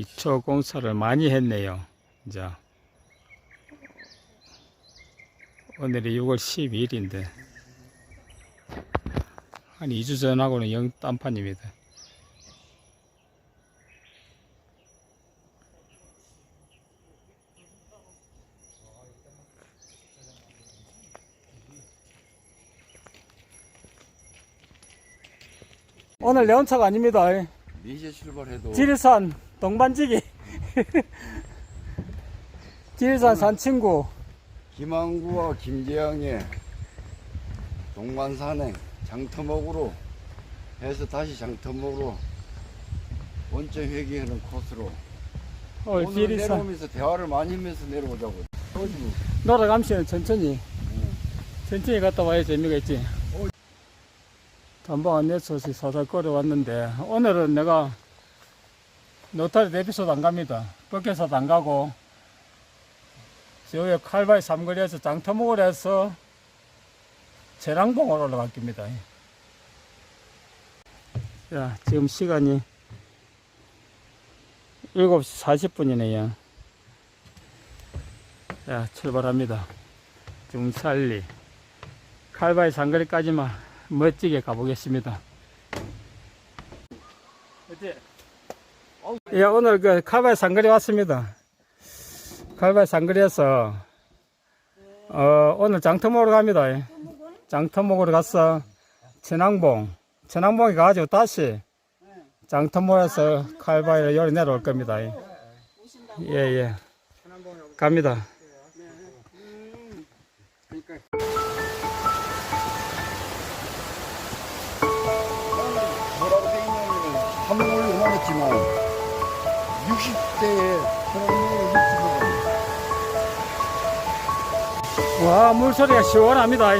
기초 공사를 많이 했네요. 이제 오늘이 6월 12일인데 한 2주 전하고는 영 딴판입니다. 오늘 레온차가 아닙니다. 4시에 출발해도 지리산 동반지기. 지리산 산친구. 김항구와 김재양의 동반산행 장터목으로 해서 다시 장터목으로 원점 회귀하는 코스로 오늘 오늘 지리산. 내려오면서 대화를 많이 하면서 내려오자고. 놀아감시는 천천히. 천천히 갔다 와야 재미가 있지. 단방 안내소시 살살 걸어왔는데 오늘은 내가 노타리 대피소도 안 갑니다. 버켓소도 안 가고 저기 칼바이 삼거리에서 장터목을 해서 재랑봉으로 올라갈 겁니다. 자 지금 시간이 7시 40분이네요. 자 출발합니다. 중살리. 칼바이 상거리까지만 멋지게 가보겠습니다 예, 오늘 그 칼바이 상거리 왔습니다. 칼바이 상거리에서 어, 오늘 장터목으로 갑니다. 장터목으로 가서 천왕봉. 천왕봉에 가가지고 다시 장터목에서 칼바이를 요리 내려올 겁니다. 예 예 갑니다. 뭐라고 돼 있냐면 한국을 요만했지만 60대에 사람이 60대. 와 물소리가 시원합니다.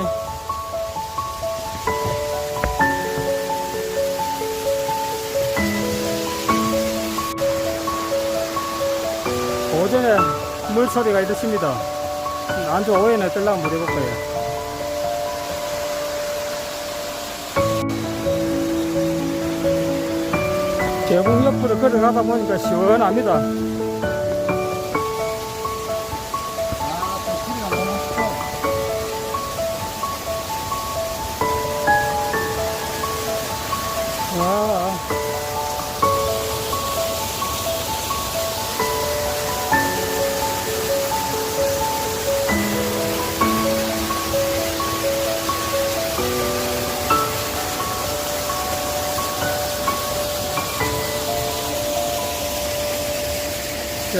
오전에 물소리가 이렇습니다. 안주 오해는 어떨라 한번 해볼 거예요 계곡 옆으로 걸어가다 보니까 시원합니다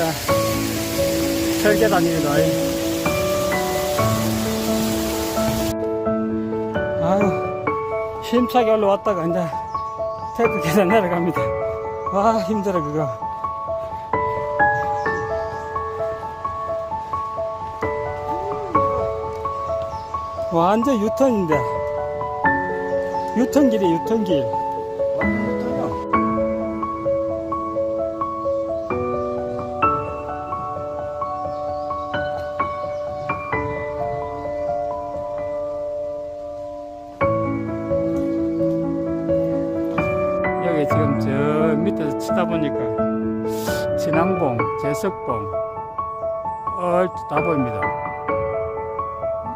자, 철계단입니다. 아유, 힘차게 올라왔다가 이제 테크 계단 내려갑니다. 와, 힘들어, 그거. 완전 유턴인데. 유턴길이 유턴길. 다 보입니다.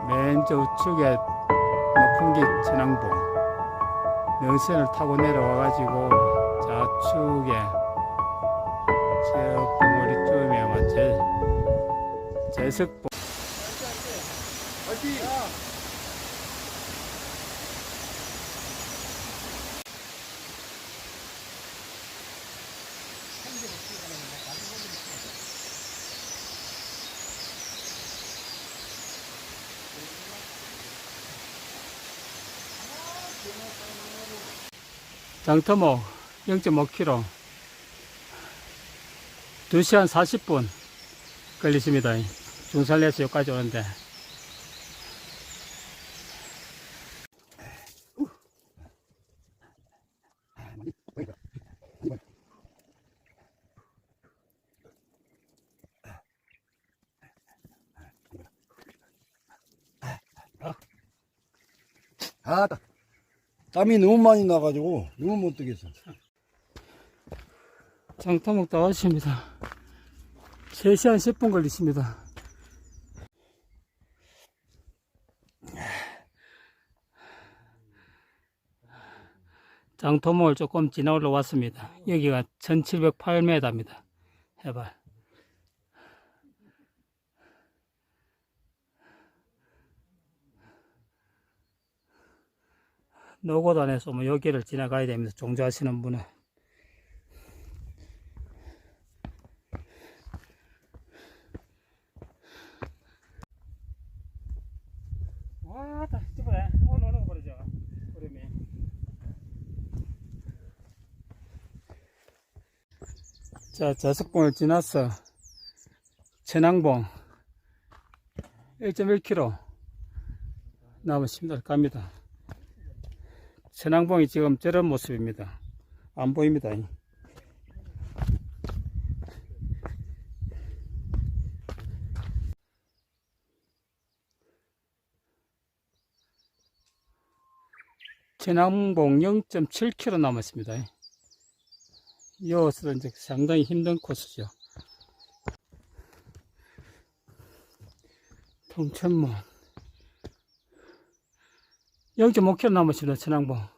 맨 저 우측에 높은 게 진앙봉. 능선을 타고 내려와가지고 좌측에 저 봉우리쯤에 아마 제, 제석봉. 장터목 0.5km 2시간 40분 걸리십니다. 중산리에서 여기까지 오는데 아, 땀이 너무 많이 나가지고 너무 못 뜨겠어. 장타목 다 왔습니다. 3시간 10분 걸리십니다. 장토목을 조금 지나 올라왔습니다. 여기가 1708m입니다. 해발. 노고단에서 뭐 여기를 지나가야 됩니다. 종주하시는 분은. 그러면. 자, 저석봉을 지나서 천왕봉 1.1km 남았습니다. 갑니다. 천왕봉이 지금 저런 모습입니다. 안 보입니다. 천왕봉 0.7km 남았습니다. 이어서 이제 상당히 힘든 코스죠. 통천문 0.5km 남았습니다. 천왕봉.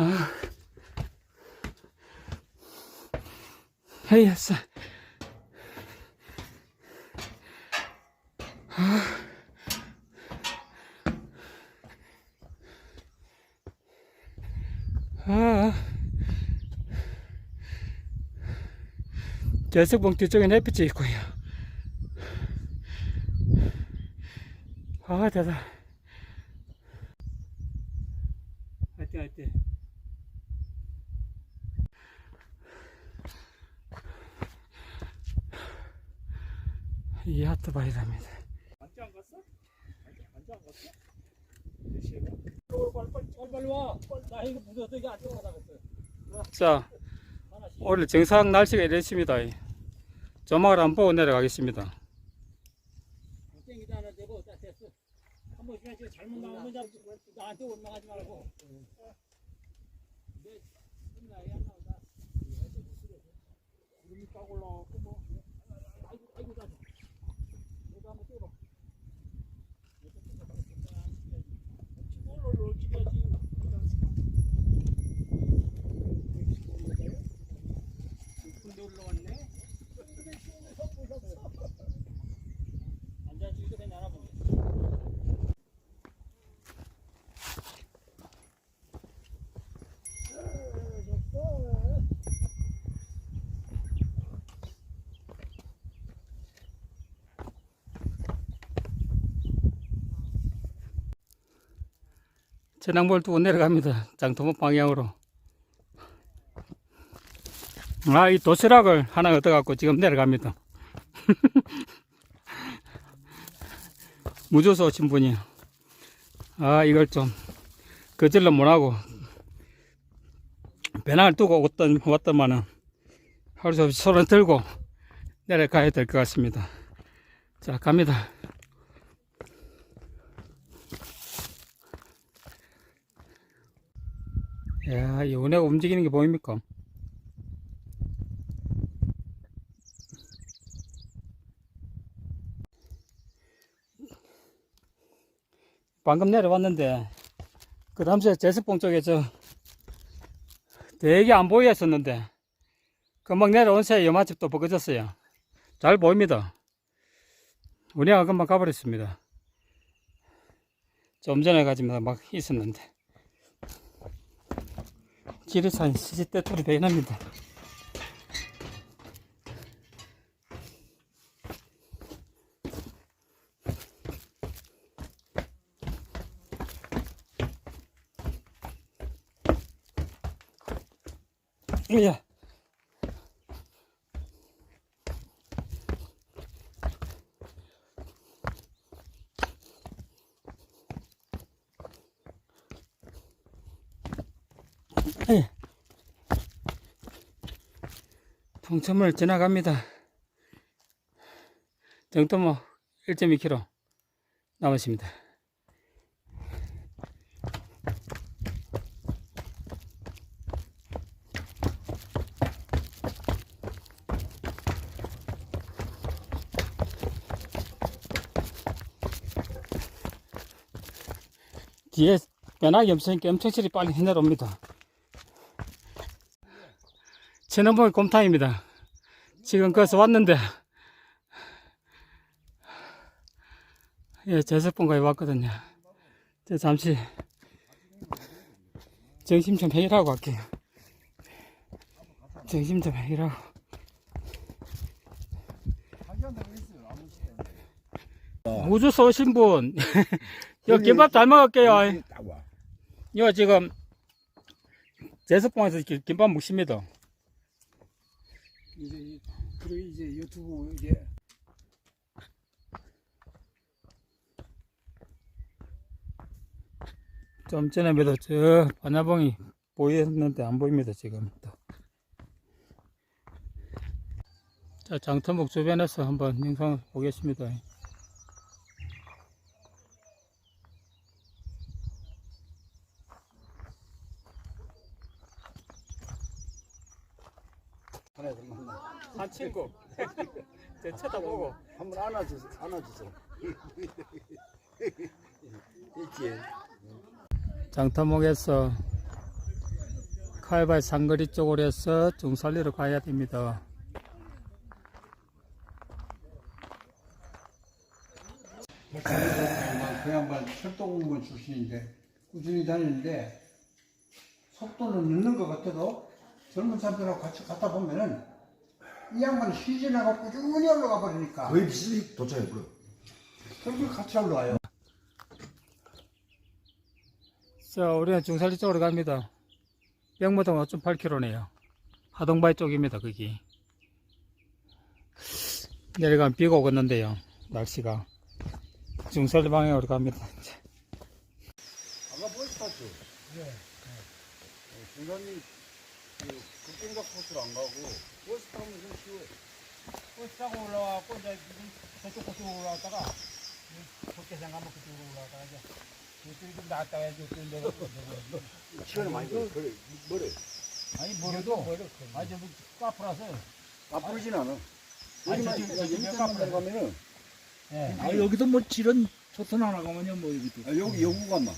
아. 헤이했어. 아. 저석봉 뒤쪽에 햇빛이 있고요. 아, 대단. 화이팅, 화이팅. 이 하트 바이랍니다. 완전 안 갔어? 완전 안 갔어? 자. 오늘 정상 날씨가 이랬습니다. 조막을 안 보고 내려가겠습니다. 땡기도 하나 되고 다 됐어. 한번 그냥 지금 잘못 나오면 잡 나한테 올라가지 말고. 내 나이 안 나온다. 구름이 딱 올라왔고 뭐. 아이고 아이고 나. 내가 한번 뛰어봐. 치고를 찍어야지. 군대 올라왔네. 앉아서 이거 그냥 알아보게. 전항볼 두고 내려갑니다. 장토목 방향으로. 아, 이 도시락을 하나 얻어갖고 지금 내려갑니다. 무주소 오신 분이, 아, 이걸 좀, 거절로 못하고, 배낭을 두고 왔던, 왔더만은, 할수 없이 손을 들고 내려가야 될 것 같습니다. 자, 갑니다. 야, 이 은혜가 움직이는 게 보입니까? 방금 내려왔는데, 그 다음에 제석봉 쪽에 저, 되게 안 보였었는데, 금방 내려온 새에 요마집도 벗겨졌어요. 잘 보입니다. 은혜가 금방 가버렸습니다. 좀 전에 가지만 막 있었는데. 지리산 시지떼토리 베이나입니다. 야. 통첨을 지나갑니다. 뭐 1.2km 남았습니다. 뒤에 변하기 없으니까 엄청 실이 빨리 내려옵니다. 천원봉이 곰탕입니다. 지금 거기서 왔는데, 예, 제석봉까지 왔거든요. 저 잠시 정신 좀 회의하고 갈게요. 정신 좀 회의하고. 우주서 오신 분, 여기 김밥 잘 먹을게요. 이거 지금 제석봉에서 기- 김밥 먹습니다. 이제 그리고 이제 유튜브 이제 좀 전에도 저 반야봉이 보였는데 안 보입니다 지금 또. 자 장터목 주변에서 한번 영상을 보겠습니다. 하나에서 만나. 한 친구 제 쳐다보고 한번 안아주세요. 안아주세요. 있지. 장터목에서 칼발 상거리 쪽으로 해서 중살리로 가야 됩니다. 그 양반 철도공무원 출신인데 꾸준히 다니는데 속도는 늦는 것 같아도 젊은 사람들하고 같이 갔다 보면은 이 양반은 나고 꾸준히 올라가 버리니까 거의 비슷히 도착해버려. 결국 같이 올라와요. 자, 우리는 중살리 쪽으로 갑니다. 병무동 5.8km네요. 하동바위 쪽입니다, 거기. 내려가면 비가 오겠는데요, 날씨가. 중살리 방향으로 갑니다. 아까 버스 탔죠? 네. 중간이 그 국경각 코스로 안 가고 버스 타면 좀 쉬워. 버스 타고 올라와갖고 이제 저쪽 코스로 올라왔다가 적개생 가면 그쪽으로 올라왔다가 이제 이쪽이 좀 나왔다가 이제 또 내가 시간이 많이 걸려. 그래, 뭐래? 아니 뭐래도 아니 저기 카프라서 아프진 않아. 아니, 저기, 야, 저기 카페. 내려가면은, 예. 아 여기도 뭐 지런 초선 하나 가면요 뭐 여기도 아, 여기 여구가만.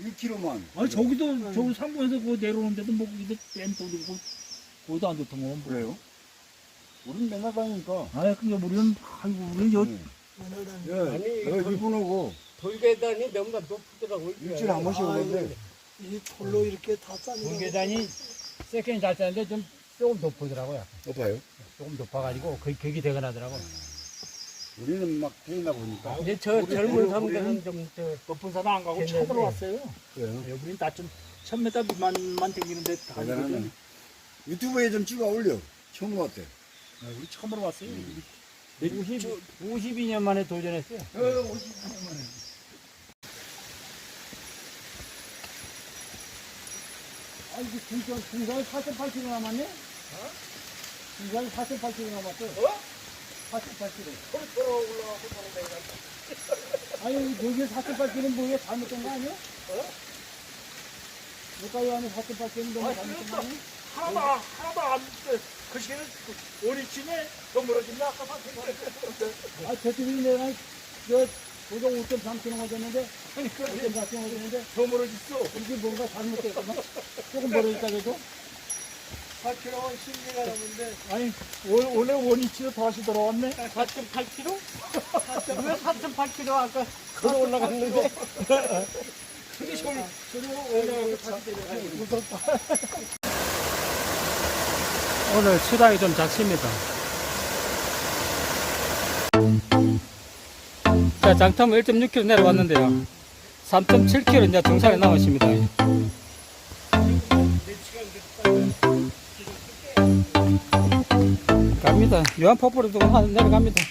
1km만. 아니 저기도 저기 상부에서 그 내려오는데도 뭐 거기도 뺀 돌이고 거기도 안 좋던 거 뭐. 그래요? 우린 맨날 다니니까. 아 그러니까 우리는 아이고 우리는 여 응. 예, 내가 이분 오고 돌계단이 너무나 높더라고요. 일주일에 한 번씩 오는데 이 돌로 이렇게 다 짜는 돌계단이 세컨이 잘 짜는데 좀 조금 높더라고요. 높아요. 조금 높아가지고 거의 격이 되거나 하더라고. 우리는 막 태이나 보니까. 이제 저 우리- 젊은 우리- 사람들은 좀 저, 높은 산은 안 가고 됐네, 처음으로 네. 왔어요 그래요? 예, 우리는 다좀 1000m 미만만 댕기는데 다 대단하네. 이거는 유튜브에 좀 찍어 올려. 처음 왔대. 아, 우리 처음으로 왔어요 50, 52년 만에 도전했어요. 아 이게 중간 중간에 4.8km 남았네? 어? 중간에 4.8km 남았어. 어? 4.8km. 아니 여기 4.8km 뭐야 잘못된 거 아니야? 어? 여기까지 안에 4.8km 너무 잘못된 거 아니야? 하나도 안- 하나도 안그 시에는 원위치네 더 멀어진다 아까 아, 저쪽이 내가 저 도적 5.3km 맞았는데, 5.4km 맞았는데, 더 멀어졌어 이게 뭔가 잘못됐구나. 조금 멀어졌다 그래도. 4km 신기가 넘는데 아니 오- 오늘 원위치로 다시 돌아왔네 4.8km? 왜 4.8km 아까 걸어 올라갔는데? 오늘 수당이 좀 작습니다. 자, 장텀 1.6km 내려왔는데요. 3.7km 이제 중산에 남았습니다. 갑니다. 요한 폭포로 두고 한 내려갑니다.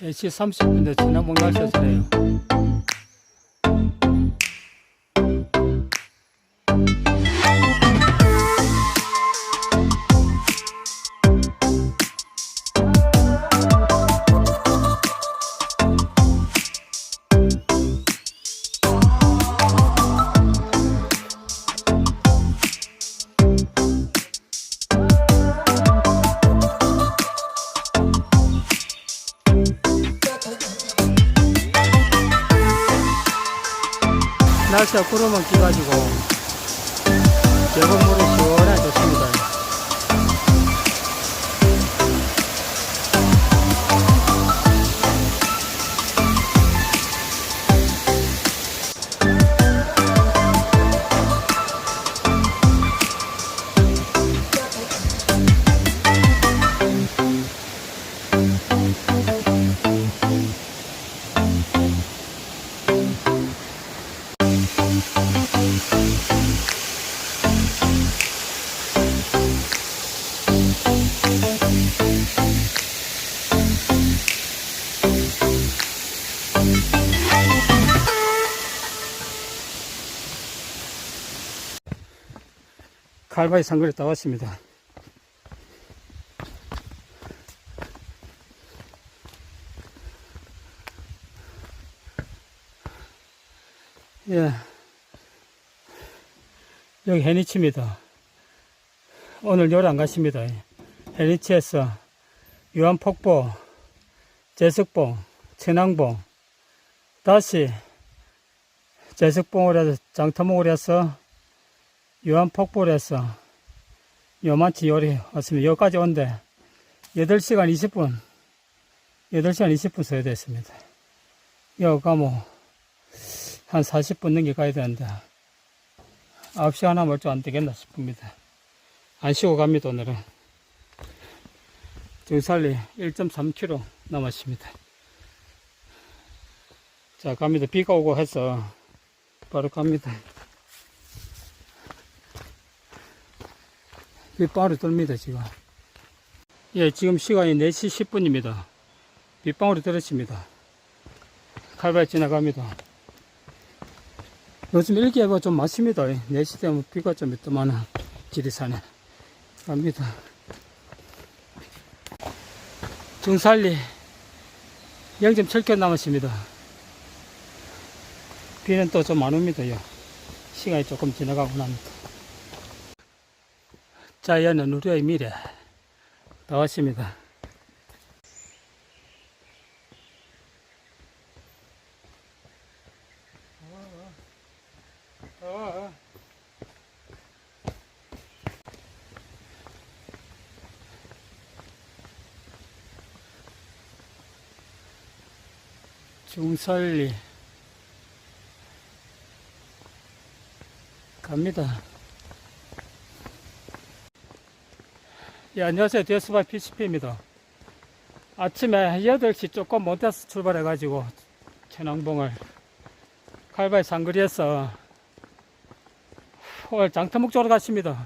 3시 30분대 지나봉 날씨였어요. 날씨가 구름은 끼가 칼바위 상거리 다 왔습니다. 예. 여기 해니치입니다. 오늘 요리 안 가십니다. 해니치에서 유한폭포, 제석봉, 천왕봉, 다시 제석봉을 해서 장터목을 해서 유한 폭포를 해서 요만치 요리 왔습니다. 여기까지 온데 8시간 20분 8시간 20분 써야 됐습니다. 여기 가면 한 40분 넘게 가야 되는데 9시간 하면 좀안 되겠나 싶습니다. 안 쉬고 갑니다 오늘은 정살리 1.3km 남았습니다. 자 갑니다. 비가 오고 해서 바로 갑니다. 빗방울이 뜰니다, 지금. 예, 지금 시간이 4시 10분입니다. 빗방울이 떨어집니다. 칼발 지나갑니다. 요즘 일기예보 좀 많습니다. 4시 되면 비가 좀 있더만 지리산에 갑니다. 중살리 0.7km 남았습니다. 비는 또 좀 안 옵니다. 요. 시간이 조금 지나가고 납니다. 자연은 우리의 미래 다 왔습니다. 중설리 갑니다. 예, 안녕하세요. 데스바 PCP입니다. 아침에 8시 조금 못해서 출발해가지고, 천왕봉을 칼바위 상거리에서 오늘 장터목 쪽으로 갔습니다.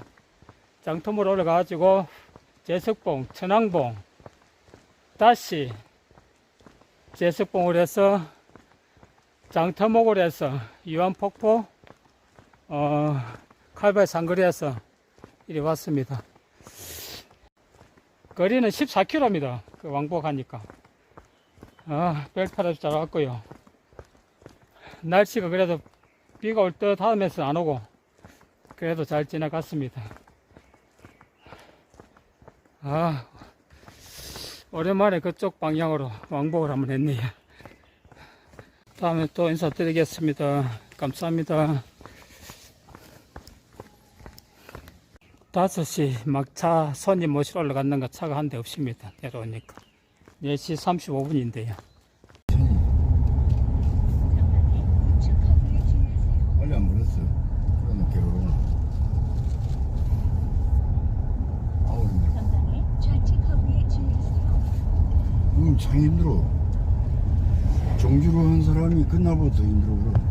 장터목으로 올라가가지고, 제석봉, 천왕봉, 다시 제석봉을 해서 장터목을 해서 유한폭포, 어, 칼바위 상거리에서 이리 왔습니다. 거리는 14km입니다. 그 왕복하니까. 아, 벨타를 잘 왔고요. 날씨가 그래도 비가 올 듯 하면서 안 오고, 그래도 잘 지나갔습니다. 아, 오랜만에 그쪽 방향으로 왕복을 한번 했네요. 다음에 또 인사드리겠습니다. 감사합니다. 5시 막차 손님 모시러 올라갔는가 차가 한 대 없습니다. 내려오니까. 4시 35분인데요. 빨리 안 물었어. 그러면 괴로워. 아우, 힘들어. 이건 참 힘들어. 정주로 한 사람이 그날부터 힘들어, 그럼.